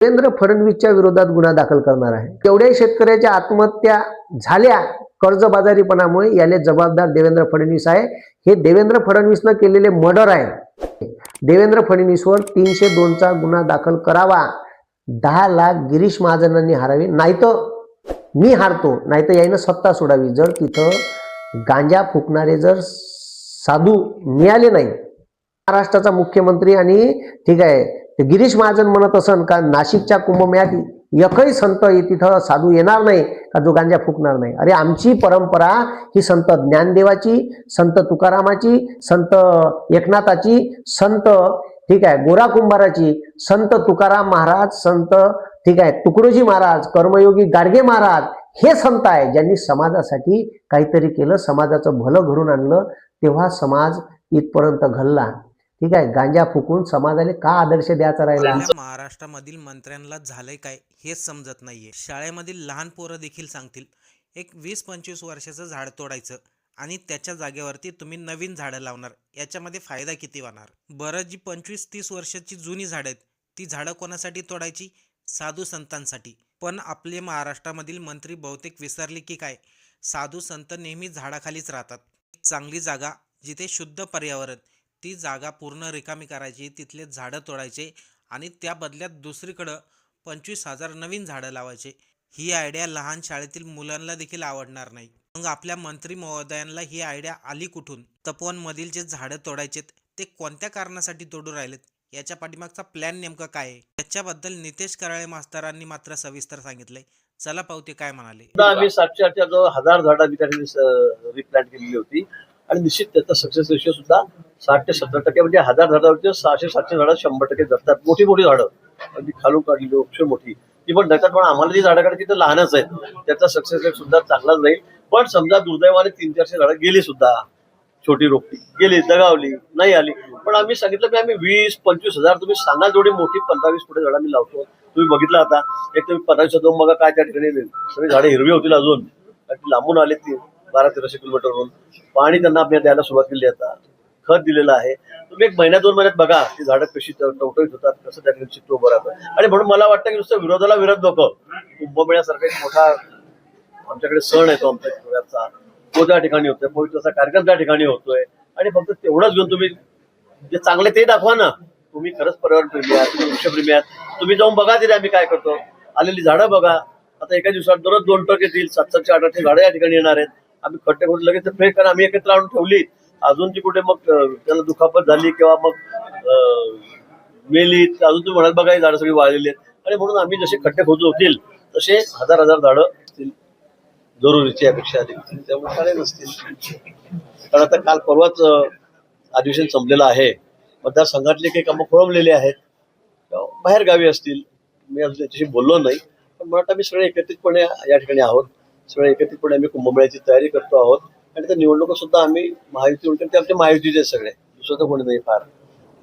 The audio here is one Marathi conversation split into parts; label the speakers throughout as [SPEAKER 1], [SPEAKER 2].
[SPEAKER 1] देवेंद्र फडणवीसच्या विरोधात गुन्हा दाखल करणार आहे. तेवढ्या शेतकऱ्याच्या आत्महत्या झाल्या कर्जबाजारीपणामुळे याले जबाबदार देवेंद्र फडणवीस आहे. हे देवेंद्र फडणवीसनं केलेले मर्डर आहे. देवेंद्र फडणवीसवर तीनशे दोनचा गुन्हा दाखल करावा. दहा लाख गिरीश महाजनांनी हारावे. नाहीतर मी हारतो. नाहीतर याईनं सत्ता सोडावी. जर तिथं गांजा फुकणारे जर साधू मिळाले नाही. महाराष्ट्राचा मुख्यमंत्री आणि ठीक आहे गिरीश महाजन म्हणत असन का नाशिकच्या कुंभमेळ्यात एकही संत तिथं साधू येणार नाही का जो गांजा फुकणार नाही? अरे आमची परंपरा ही संत ज्ञानदेवाची संत तुकारामाची संत एकनाथाची संत ठीक आहे गोरा कुंभाराची संत तुकाराम महाराज संत ठीक आहे तुकडोजी महाराज कर्मयोगी गाडगे महाराज हे संत आहे ज्यांनी समाजासाठी काहीतरी केलं समाजाचं भलं घडून आणलं तेव्हा समाज इथपर्यंत घडला. ठीक आहे गांजा फुकून समाजाला का आदर्श द्यायचा राहिला?
[SPEAKER 2] आपल्या महाराष्ट्रामधील मंत्र्यांना झालंय काय हेच समजत नाहीये. शाळेमधील लहान पोरं देखील सांगतील एक वीस पंचवीस वर्षाचं झाड तोडायचं आणि त्याच्या जागेवरती तुम्ही नवीन झाडं लावणार याच्यामध्ये फायदा किती होणार? बरं जी पंचवीस तीस वर्षाची जुनी झाडं आहेत ती झाडं कोणासाठी तोडायची? साधू संतांसाठी. पण आपले महाराष्ट्रामधील मंत्री बहुतेक विसरले की काय साधू संत नेहमी झाडाखालीच राहतात. चांगली जागा जिथे शुद्ध पर्यावरण ती जागा पूर्ण रिकामी करायची तिथले झाडं तोडायचे आणि त्या बदल्यात दुसरीकडं पंचवीस हजार नवीन झाडं लावायचे. ही आयडिया लहान शाळेतील मुलांना देखील आवडणार नाही. मग आपल्या मंत्री महोदयांना ही आयडिया आली कुठून? तपोवनमधील जे झाडं तोडायचे ते कोणत्या कारणासाठी तोडू राहिलेत? याच्या पाठीमागचा प्लॅन नेमका काय आहे? याच्याबद्दल नितेश कराळे मास्तरांनी मात्र सविस्तर सांगितलंय. चला पावते काय म्हणाले?
[SPEAKER 3] आम्ही सातशे आठच्या जवळ हजार झाडं आम्ही रिप्लांट केलेली होती. आणि निश्चित त्याचा सक्सेस रेशिओ सुद्धा साठ ते सत्तर टक्के म्हणजे हजार झाडावरचे सहाशे सातशे झाडं शंभर टक्के जगतात. मोठी मोठी झाडं. अगदी खालून काढली वृक्ष मोठी. ती पण जगतात पण आम्हाला जी झाडं काढायची तर लहानच आहेत. त्याचा सक्सेस रेट सुद्धा चांगलाच राहील. पण समजा दुर्दैवाने तीन चारशे झाडं गेली सुद्धा. छोटी रोपटी. गेली दगावली नाही आली. पण आम्ही सांगितलं की आम्ही वीस पंचवीस हजार तुम्ही सांगा जेवढी मोठी पंधरा वीस फुटे झाडं आम्ही लावतो. तुम्ही बघितलं आता एक तुम्ही पंधराशे दोन बघा काय त्या ठिकाणी सगळी झाडे हिरवी होतील अजून. आणि लांबून आले ते बारा तेराशे किलोमीटरवरून. पाणी त्यांना आपल्या द्यायला सुरुवात केली आता. खत दिलेलं आहे. तुम्ही एक महिन्या दोन महिन्यात बघा ती झाडं कशी टवटवीत होतात कसं त्या ठिकाणी चित्र उभं राहतं आणि म्हणून मला वाटतं की नुसतं विरोधाला विरोध नको. कुंभमेळ्यासारखा एक मोठा आमच्याकडे सण येतो आमच्या पुण्याचा तो त्या ठिकाणी होतोय. पवित्रचा कार्यक्रम त्या ठिकाणी होतोय. आणि फक्त तेवढंच घेऊन तुम्ही जे चांगले ते दाखवा ना. तुम्ही खरंच पर्यावरण प्रेमी आहात तुम्ही वृक्षप्रेमी आहात. तुम्ही जाऊन बघा तिथे आम्ही काय करतो. आलेली झाडं बघा. आता एका दिवसात दररोज दोन ट्रक येतील. सात सातशे आठ आठशे झाडं या ठिकाणी येणार आहेत. आम्ही खड्डे खोड लगेच फेक कारण आम्ही एकत्र आणून ठेवली. अजून ती कुठे मग त्याला दुखापत झाली किंवा मग मेली अजून तुम्ही म्हणत बघा झाडं सगळी वाळलेली आहेत. आणि म्हणून आम्ही जसे खड्डे खोदू होतील तसे हजार हजार झाडं असतील जरुरीची अपेक्षा आली त्यामुळे काय नसतील. कारण आता काल परवाच अधिवेशन संपलेलं आहे. मतदारसंघातले काही कामं खोळंबलेली आहेत. बाहेर गावी असतील. मी अजून त्याच्याशी बोललो नाही. पण मला वाटतं आम्ही सगळे एकत्रितपणे या ठिकाणी आहोत. सगळे एकत्रितपणे आम्ही कुंभमेळ्याची तयारी करतो आहोत. आणि त्या निवडणुका सुद्धा आम्ही महायुती उलट ते आमचे महायुतीचे सगळे दुसरं तर कोणी नाही फार.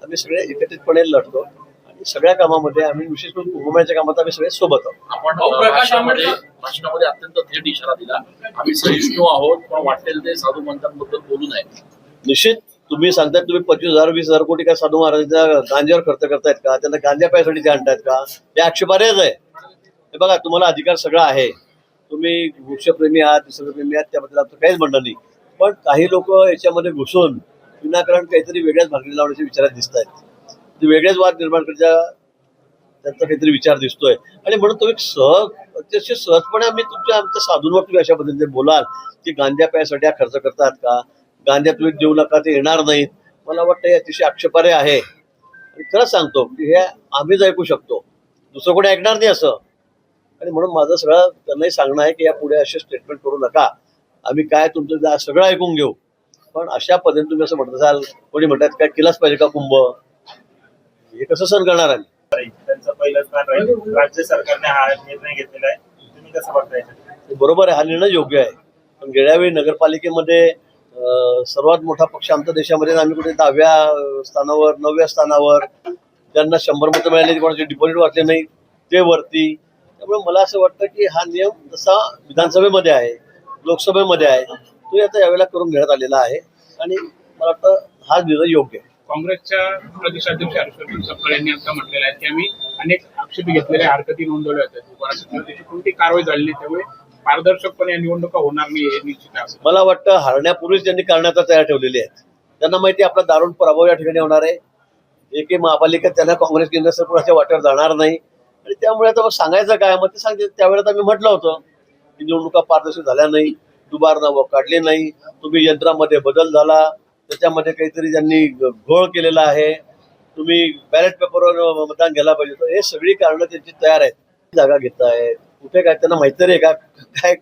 [SPEAKER 3] आम्ही सगळे एकत्रितपणे लढतो आणि सगळ्या कामामध्ये आम्ही विशेष करून कुंभमेळ्याच्या कामात आम्ही सगळे सोबत आहोत.
[SPEAKER 4] आपण भाषणामध्ये भाषणामध्ये अत्यंत थेट इशारा दिला. आम्ही सहिष्णू आहोत पण वाटेल ते साधू मंतांबद्दल बोलू नये.
[SPEAKER 3] निश्चित तुम्ही सांगताय तुम्ही पंचवीस हजार वीस हजार कोटी काय साधू महाराजांच्या गांजावर खर्च करतायत का? त्यांना गांजा प्यायसाठी ते आणतायत का? हे आक्षेपार्हच आहे. हे बघा तुम्हाला अधिकार सगळा आहे. तुम्ही वृक्षप्रेमी आहात निसर्गप्रेमी आहात त्याबद्दल आमचं काहीच म्हणणं नाही. पण काही लोक याच्यामध्ये घुसून विनाकारण काहीतरी वेगळ्याच भाकरी लावण्याच्या विचारात दिसत आहेत. ते वेगळेच वाद निर्माण करण्याच्या त्यांचा काहीतरी विचार दिसतोय. आणि म्हणून तुम्ही सहज अतिशय सहजपणे आम्ही तुमच्या आमच्या साधूंवर तुम्ही अशा पद्धतीने बोलाल की गांध्या प्यासाठी खर्च करतात का? गांध्या तुम्ही देऊ नका ते येणार नाहीत. मला वाटतं हे अतिशय आक्षेपार्ह आहे. आणि खरंच सांगतो की हे आम्हीच ऐकू शकतो. दुसरं कोणी ऐकणार नाही असं. आणि म्हणून माझं सगळं त्यांनाही सांगणं आहे की या पुढे असे स्टेटमेंट करू नका. आम्ही काय तुमचं सगळं ऐकून घेऊ. पण अशा पद्धतीने तुम्ही असं म्हणत असाल कोणी म्हणतात काय केलाच पाहिजे का कुंभ? हे कसं सण करणार आम्ही?
[SPEAKER 5] राज्य सरकारने हा निर्णय घेतलेला आहे. तुम्ही कसं बघताय
[SPEAKER 3] ते बरोबर आहे हा निर्णय योग्य आहे. पण गेल्यावेळी नगरपालिकेमध्ये अं, सर्वात मोठा पक्ष आमच्या देशामध्ये. आम्ही कुठे दहाव्या स्थानावर नवव्या स्थानावर ज्यांना शंभर मतं मिळाली कोणाचे डिपॉझिट वाचले नाही ते वरती त्यामुळे मला असं वाटतं की हा नियम जसा विधानसभेमध्ये आहे लोकसभेमध्ये आहे तो आता यावेळेला करून घेण्यात आलेला आहे. आणि मला वाटतं हा निर्णय योग्य आहे.
[SPEAKER 6] काँग्रेसच्या प्रदेशाध्यक्ष हर्षवर्धन सपकाळ यांनी आता म्हटलेलं आहे की आम्ही अनेक आक्षेपी घेतलेल्या हरकती नोंदवल्या होत्या कोणती कारवाई झाली नाही त्यामुळे पारदर्शकपणे या निवडणुका होणार नाही हे निश्चित आहे.
[SPEAKER 3] मला वाटतं हरण्यापूर्वीच त्यांनी करण्याचा तयार ठेवलेली आहेत. त्यांना माहिती आपला दारुण पराभव या ठिकाणी होणार आहे. एकही महापालिका त्यांना काँग्रेस केंद्र सरकारच्या वाटेवर जाणार नाही. आणि त्यामुळे आता मग सांगायचं काय? मग ते सांगते त्यावेळेला मी म्हटलं होतं की निवडणुका पारदर्शक झाल्या नाही दुबार नावं काढली नाही तुम्ही यंत्रामध्ये बदल झाला त्याच्यामध्ये काहीतरी त्यांनी घोळ केलेला आहे तुम्ही बॅलेट पेपरवर मतदान घ्यायला पाहिजे तर हे सगळी कारणं त्यांची तयार आहेत. जागा घेत आहेत. कुठे काय त्यांना माहिती तरी आहे का? काय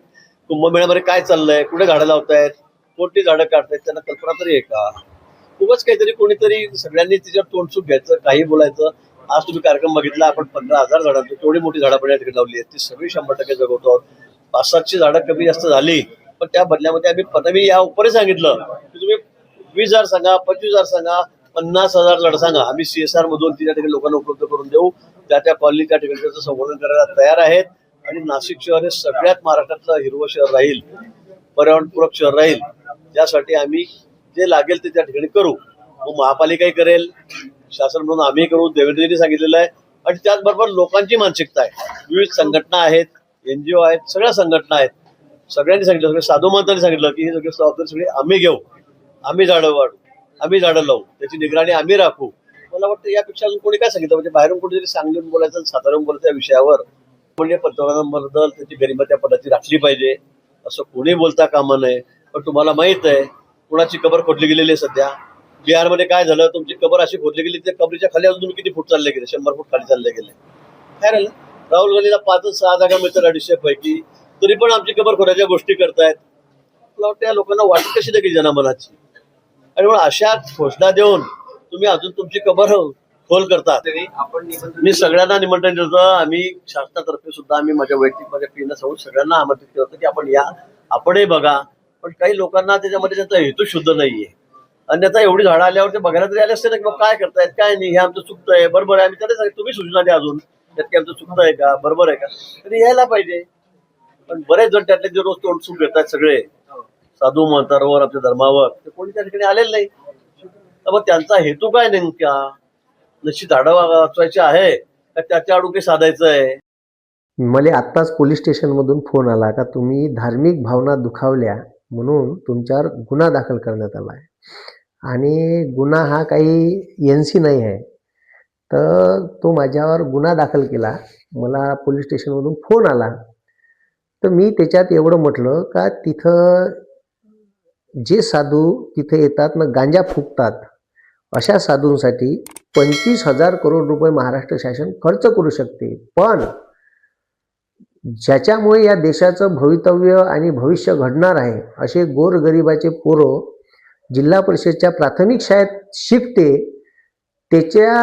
[SPEAKER 3] कुंभमेळ्यामध्ये काय चाललंय? कुठे झाडं लावतायत? कोणती झाडं काढतायत? त्यांना कल्पना तरी आहे का? खूपच काहीतरी कोणीतरी सगळ्यांनी तिच्यावर तोंडसूक घ्यायचं काही बोलायचं. आज तुम्ही कार्यक्रम बघितला आपण पंधरा हजार झाडांची केवढी मोठी झाडं पण या ठिकाणी लावली आहेत ती सगळी शंभर टक्के जगवतो आहोत. पाच सातशे झाडं कमी जास्त झाली पण त्या बदल्यामध्ये आम्ही पदवी या उपरे सांगितलं. की तुम्ही वीस हजार सांगा पंचवीस हजार सांगा पन्नास हजार झाडं सांगा. आम्ही सीएसआर मधून ती त्या ठिकाणी लोकांना उपलब्ध करून देऊ. त्या त्या कॉलनी त्या ठिकाणी त्याचं संवर्धन करायला तयार आहेत. आणि नाशिक शहर हे सगळ्यात महाराष्ट्रातलं हिरवं शहर राहील पर्यावरणपूरक शहर राहील. त्यासाठी आम्ही जे लागेल ते त्या ठिकाणी करू. मग महापालिकाही करेल शासन म्हणून आम्ही करू देवेंद्रजींनी सांगितलेलं आहे. आणि त्याचबरोबर लोकांची मानसिकता आहे. विविध संघटना आहेत एनजीओ आहेत सगळ्या संघटना आहेत. सगळ्यांनी सांगितलं सगळे साधू महंतांनी सांगितलं की ही सगळी जबाबदारी सगळी आम्ही घेऊ. आम्ही झाडं वाढू. आम्ही झाडं लावू. त्याची निगराणी आम्ही राखू. मला वाटतं यापेक्षा अजून कोणी काय सांगितलं? म्हणजे बाहेरून कुठेतरी सांगून बोलायचं साधारण बोलायचं या विषयावर म्हणजे पंतप्रधानांबद्दल त्याची गरिमा त्या पदाची राखली पाहिजे. असं कोणी बोलता कामा नये. पण तुम्हाला माहीत आहे कुणाची कबर खोडली गेलेली आहे सध्या? बिहारमध्ये काय झालं तुमची कबर अशी खोदली गेली त्या कबरीच्या खाली अजून तुम्ही किती फूट चालले गेले? शंभर फूट खाली चालले गेले. काय राहिलं राहुल गांधीला पाचच सहा जागा मिळतात अडीचशे पैकी तरी पण आमची कबर खोदायच्या गोष्टी करतायत. मला वाटतं या लोकांना वाटत कशी देखील जनमनाची आणि म्हणून अशा घोषणा देऊन तुम्ही अजून तुमची कबर खोल करतात. मी सगळ्यांना निमंत्रण देतो. आम्ही शासनातर्फे सुद्धा आम्ही माझ्या वैयक्तिक माझ्या पिढीनं सांगून सगळ्यांना आमंत्रित केलं होतं की आपण या आपणही बघा. पण काही लोकांना त्याच्यामध्ये त्यांचा हेतू शुद्ध नाहीये. अन्यथा एवढी झाडं आल्यावर ते बघायला तरी आले असते ना की काय करतायत काय नाही हे आमचं चुकतंय बरोबर आहे. आम्ही त्याला सांगितलं तुम्ही सूचना द्या अजून त्यात की आमचं आहे का बरोबर आहे का? तरी यायला पाहिजे. पण बरेच जण त्यातले जे रोज तोंडसूक घेतात सगळे साधू महतारावर आपल्या धर्मावर. ते कोणी त्या ठिकाणी आलेलं नाही. मग त्यांचा हेतू काय नेमका नशी झाडं वाचवायची आहे का त्याच्या आडू काही साधायचं आहे
[SPEAKER 1] मला आत्ताच पोलीस स्टेशनमधून फोन आला का तुम्ही धार्मिक भावना दुखावल्या म्हणून तुमच्यावर गुन्हा दाखल करण्यात आला आहे. आणि गुन्हा हा काही एन सी नाही आहे. तर तो माझ्यावर गुन्हा दाखल केला. मला पोलीस स्टेशनमधून फोन आला. तर मी त्याच्यात एवढं म्हटलं का तिथं जे साधू तिथे येतात ना गांजा फुकतात अशा साधूंसाठी पंचवीस हजार करोड रुपये महाराष्ट्र शासन खर्च करू शकते. पण ज्याच्यामुळे या देशाचं भवितव्य आणि भविष्य घडणार आहे असे गोरगरिबाचे पोरं जिल्हा परिषदच्या प्राथमिक शाळेत शिकते त्याच्या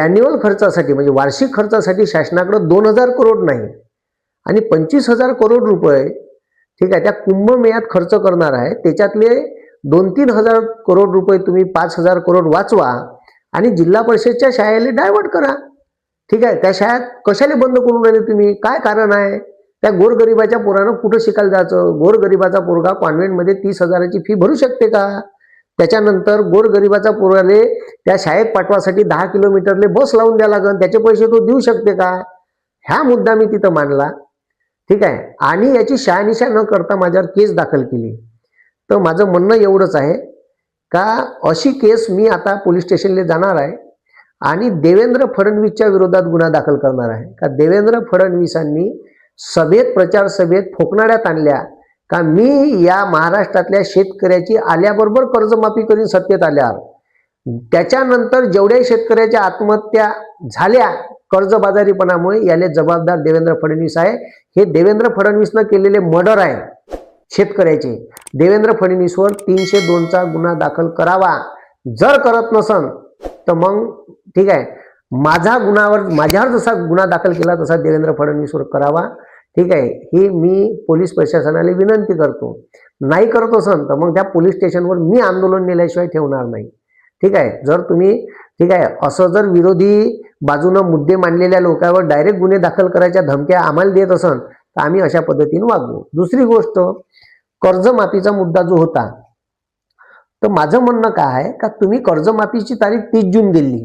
[SPEAKER 1] अॅन्युअल खर्चासाठी म्हणजे वार्षिक खर्चासाठी शासनाकडे दोन हजार करोड नाही. आणि पंचवीस हजार करोड रुपये ठीक आहे त्या कुंभमेळ्यात खर्च करणार आहे. त्याच्यातले दोन तीन हजार करोड रुपये तुम्ही पाच हजार करोड वाचवा आणि जिल्हा परिषदच्या शाळेला डायव्हर्ट करा. ठीक आहे त्या शाळेत कशाला बंद करून राहिले तुम्ही? काय कारण आहे? त्या गोरगरिबाच्या पोरानं कुठं शिकायला जायचं? गोरगरिबाचा पोरगा कॉन्व्हेंटमध्ये तीस हजाराची फी भरू शकते का? त्याच्यानंतर गोरगरिबाचा पोराले त्या शाळेत पाठवासाठी दहा किलोमीटरले बस लावून द्या लागन. त्याचे पैसे तो देऊ शकते का? ह्या मुद्दा मी तिथं मांडला. ठीक आहे? आणि याची शहानिशा न करता माझ्यावर केस दाखल केली. तर माझं म्हणणं एवढंच आहे का अशी केस मी आता पोलीस स्टेशनला जाणार आहे आणि देवेंद्र फडणवीसच्या विरोधात गुन्हा दाखल करणार आहे. का देवेंद्र फडणवीसांनी सभेत प्रचार सभेत फोकणाऱ्यात आणल्या. का मी या महाराष्ट्रातल्या शेतकऱ्याची आल्याबरोबर कर्जमाफी करीन सत्तेत आल्यावर? त्याच्यानंतर जेवढ्या शेतकऱ्याच्या आत्महत्या झाल्या कर्जबाजारीपणामुळे याले जबाबदार देवेंद्र फडणवीस आहे. हे देवेंद्र फडणवीसनं केलेले मर्डर आहे शेतकऱ्याचे. देवेंद्र फडणवीसवर तीनशे दोनचा गुन्हा दाखल करावा. जर करत नसन तर मग ठीक आहे. माझा गुन्हावर माझ्यावर जसा गुन्हा दाखल केला तसा देवेंद्र फडणवीसवर करावा. ठीक आहे ही मी पोलीस प्रशासनाला विनंती करतो. नाही करत असन तर मग त्या पोलीस स्टेशनवर मी आंदोलन नेल्याशिवाय ठेवणार नाही. ठीक आहे जर तुम्ही ठीक आहे असं जर विरोधी बाजूनं मुद्दे मांडलेल्या लोकांवर डायरेक्ट गुन्हे दाखल करायच्या धमक्या आम्हाला देत असन तर आम्ही अशा पद्धतीने वागू. दुसरी गोष्ट कर्जमाफीचा मुद्दा जो होता तर माझं म्हणणं काय आहे का तुम्ही कर्जमाफीची तारीख तीस जून दिली.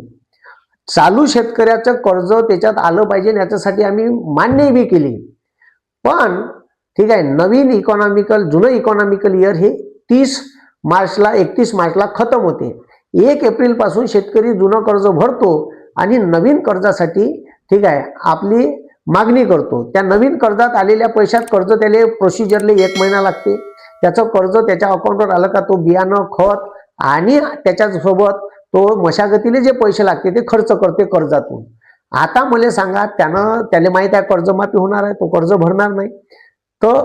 [SPEAKER 1] चालू शेतकऱ्याचं कर्ज त्याच्यात आलं पाहिजे याच्यासाठी आम्ही मान्यही बी केली. पण ठीक आहे नवीन इकॉनॉमिकल जुनं इकॉनॉमिकल इयर हे तीस मार्चला एकतीस मार्चला खतम होते. एक एप्रिलपासून शेतकरी जुनं कर्ज भरतो आणि नवीन कर्जासाठी ठीक आहे आपली मागणी करतो. त्या नवीन कर्जात आलेल्या पैशात कर्ज त्याला प्रोसिजरले एक महिना लागते. त्याचं कर्ज त्याच्या अकाउंटवर आलं का तो बियाणं खत आणि त्याच्यासोबत तो मशागतीने जे पैसे लागते ते खर्च करते कर्जातून. आता मला सांगा त्यानं त्याला माहीत आहे कर्जमाफी होणार आहे तो कर्ज भरणार नाही. तर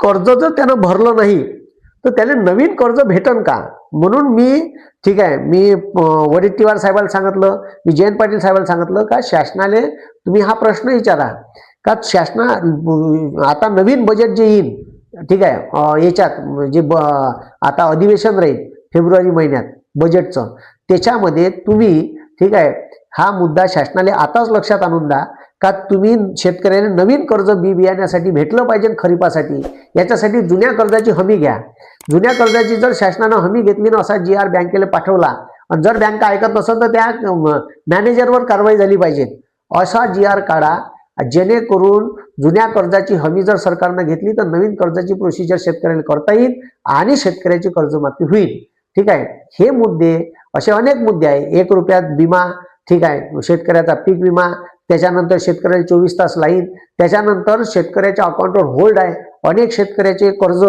[SPEAKER 1] कर्ज जर त्यानं भरलं नाही तर त्याला नवीन कर्ज भेटन का? म्हणून मी ठीक आहे मी वडेट्टीवार साहेबाला सांगितलं मी जयंत पाटील साहेबाला सांगितलं का शासनाने तुम्ही हा प्रश्न विचारा. का शासना आता नवीन बजेट जे येईल ठीक आहे याच्यात जे ब आता अधिवेशन राहील फेब्रुवारी महिन्यात बजेटचं त्याच्यामध्ये तुम्ही ठीक आहे हा मुद्दा शासनाने आताच लक्षात आणून द्या. का तुम्ही शेतकऱ्याने नवीन कर्ज बी बियाण्यासाठी भेटलं पाहिजे खरीपासाठी? याच्यासाठी जुन्या कर्जाची हमी घ्या. जुन्या कर्जाची जर शासनानं हमी घेतली ना असा जी आर बँकेला पाठवला आणि जर बँक ऐकत नसेल तर त्या मॅनेजरवर कारवाई झाली पाहिजे. असा जी आर काढा जेणेकरून जुन्या कर्जाची हमी जर सरकारनं घेतली तर नवीन कर्जाची प्रोसिजर शेतकऱ्याला करता येईल आणि शेतकऱ्याची कर्जमाफी होईल. ठीक आहे? हे मुद्दे असे अनेक मुद्दे आहे एक रुपयात विमा ठीक आहे. शेतकऱ्याचा पीक विमा त्याच्यानंतर शेतकऱ्याला चोवीस तास लाईन त्याच्यानंतर शेतकऱ्याच्या अकाउंटवर होल्ड आहे. अनेक शेतकऱ्याचे कर्ज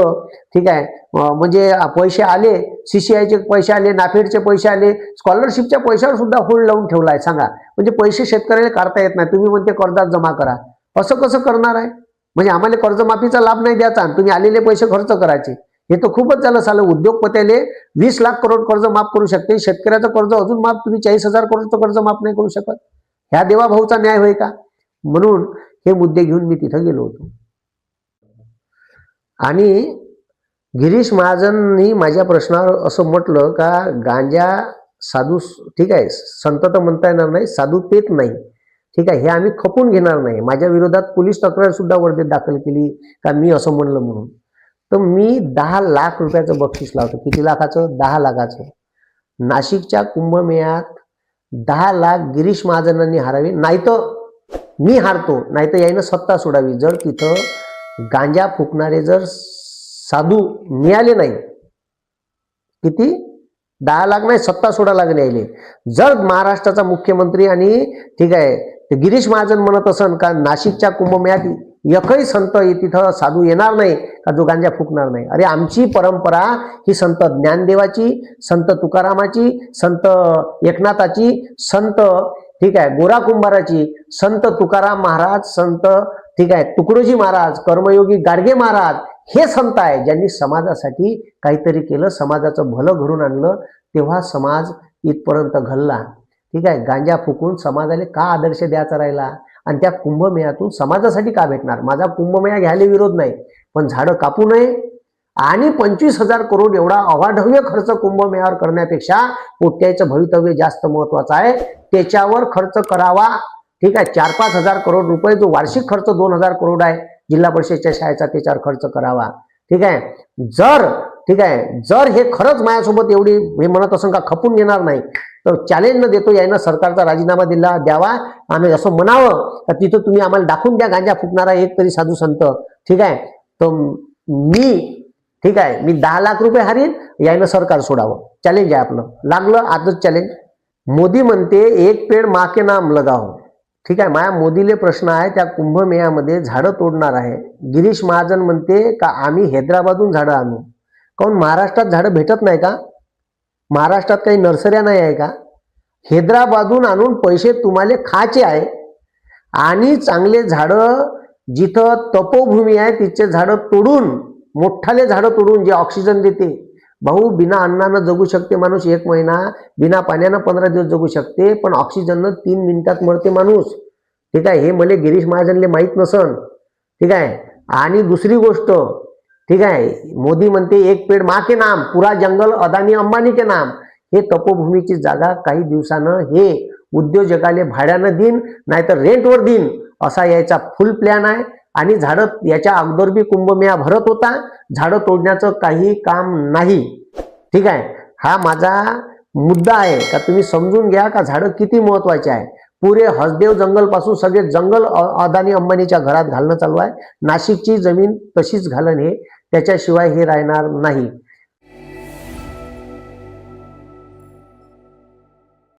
[SPEAKER 1] ठीक आहे. म्हणजे पैसे आले सीसीआयचे पैसे आले नाफेडचे पैसे आले स्कॉलरशिपच्या पैशावर सुद्धा होल्ड लावून ठेवला आहे सांगा. म्हणजे पैसे शेतकऱ्याला काढता येत नाही. तुम्ही म्हणते कर्जात जमा करा. असं कसं करणार आहे? म्हणजे आम्हाला कर्जमाफीचा लाभ नाही द्यायचा आणि तुम्ही आलेले पैसे खर्च करायचे. हे तर खूपच झालं. सालं उद्योगपत्याले वीस लाख करोड कर्ज माफ करू शकते. शेतकऱ्याचं कर्ज अजून माफ तुम्ही चाळीस हजार करोडचं कर्ज माफ नाही करू शकत. ह्या देवाभाऊचा न्याय होय का? म्हणून हे मुद्दे घेऊन मी तिथं गेलो होतो. आणि गिरीश महाजननी माझ्या प्रश्नावर असं म्हटलं का गांजा साधू ठीक आहे संत तर म्हणता येणार नाही साधू पेत नाही. ठीक आहे हे आम्ही खपून घेणार नाही. माझ्या विरोधात पोलीस तक्रार सुद्धा वर्धेत दाखल केली का मी असं म्हणलं म्हणून. तर मी दहा लाख रुपयाचं बक्षीस लावतो. किती लाखाचं? दहा लाखाचं. नाशिकच्या कुंभमेळ्यात दहा लाख गिरीश महाजनांनी हारावे. नाही तर मी हारतो. नाही तर यायनं सत्ता सोडावी. जर तिथं गांजा फुकणारे जर साधू मिळाले नाही किती? दहा लाख नाही सत्ता सोडा लागले यायले. जर महाराष्ट्राचा मुख्यमंत्री आणि ठीक आहे गिरीश महाजन म्हणत असन का नाशिकच्या कुंभमेळ्यात एकही संत तिथं साधू येणार नाही का जो गांजा फुकणार नाही. अरे आमची परंपरा ही संत ज्ञानदेवाची संत तुकारामाची संत एकनाथाची संत ठीक आहे गोरा कुंभाराची संत तुकाराम महाराज संत ठीक आहे तुकडोजी महाराज कर्मयोगी गाडगे महाराज हे संत आहे ज्यांनी समाजासाठी काहीतरी केलं समाजाचं भलं घडून आणलं तेव्हा समाज इथपर्यंत घडला. ठीक आहे गांजा फुकून समाजाला का आदर्श द्यायचा राहिला? आणि त्या कुंभमेळ्यातून समाजासाठी का भेटणार? माझा कुंभमेळा घ्यायला विरोध नाही. पण झाडं कापू नये. आणि पंचवीस हजार करोड एवढा अवाढव्य खर्च कुंभमेळावर करण्यापेक्षा पोट्याचं भवितव्य जास्त महत्वाचं आहे. त्याच्यावर खर्च करावा. ठीक आहे चार पाच हजार करोड रुपये जो वार्षिक खर्च दोन हजार करोड आहे. जिल्हा परिषदच्या शाळेचा त्याच्यावर खर्च करावा. ठीक आहे जर ठीक आहे जर हे खरंच माझ्यासोबत एवढी हे म्हणत असं का खपून घेणार नाही तर चॅलेंज न देतो यानं सरकारचा राजीनामा दिला द्यावा. आणि असं म्हणावं तर तिथं तुम्ही आम्हाला दाखवून द्या गांजा फुकणारा एक तरी साधू संत. ठीक आहे तर मी ठीक आहे मी दहा लाख रुपये हरीन यायनं सरकार सोडावं. चॅलेंज आहे आपलं. लागलं आजच चॅलेंज मोदी म्हणते एक पेड मा के नाम लगाव ठीक आहे माया मोदीले प्रश्न आहे त्या कुंभमेळ्यामध्ये झाडं तोडणार आहे. गिरीश महाजन म्हणते का आम्ही हैदराबादहून झाडं आणू? काऊन महाराष्ट्रात झाडं भेटत नाही का? महाराष्ट्रात काही नर्सऱ्या नाही आहे का? हैदराबादहून आणून पैसे तुम्हाला खायचे आहे. आणि चांगले झाडं जिथं तपोभूमी आहे तिचे झाडं तोडून मोठाले झाडं तोडून जे ऑक्सिजन देते. भाऊ बिना अन्नानं जगू शकते माणूस एक महिना बिना पाण्यानं पंधरा दिवस जगू शकते पण ऑक्सिजननं तीन मिनिटात मरते माणूस. ठीक आहे हे मला गिरीश महाजनले माहीत नसन. ठीक आहे आणि दुसरी गोष्ट ठीक आहे मोदी म्हणते एक पेड मा के नाम पुरा जंगल अदानी अंबानी के नाम. हे तपोभूमीची जागा काही दिवसानं हे उद्योजकाले भाड्यानं देईन नाहीतर रेंटवर देईन असा याचा फुल प्लॅन आहे. आणि झाडं याच्या अगोदर बी कुंभमेळा भरत होता. झाडं तोडण्याचं काही काम नाही. ठीक आहे? हा माझा मुद्दा आहे. का तुम्ही समजून घ्या का झाडं किती महत्त्वाचे आहे? पुरे हसदेव जंगलपासून सगळे जंगल अ- अदानी अंबानीच्या घरात घालणं चालू आहे. नाशिकची जमीन तशीच घालन हे त्याच्याशिवाय हे राहणार नाही.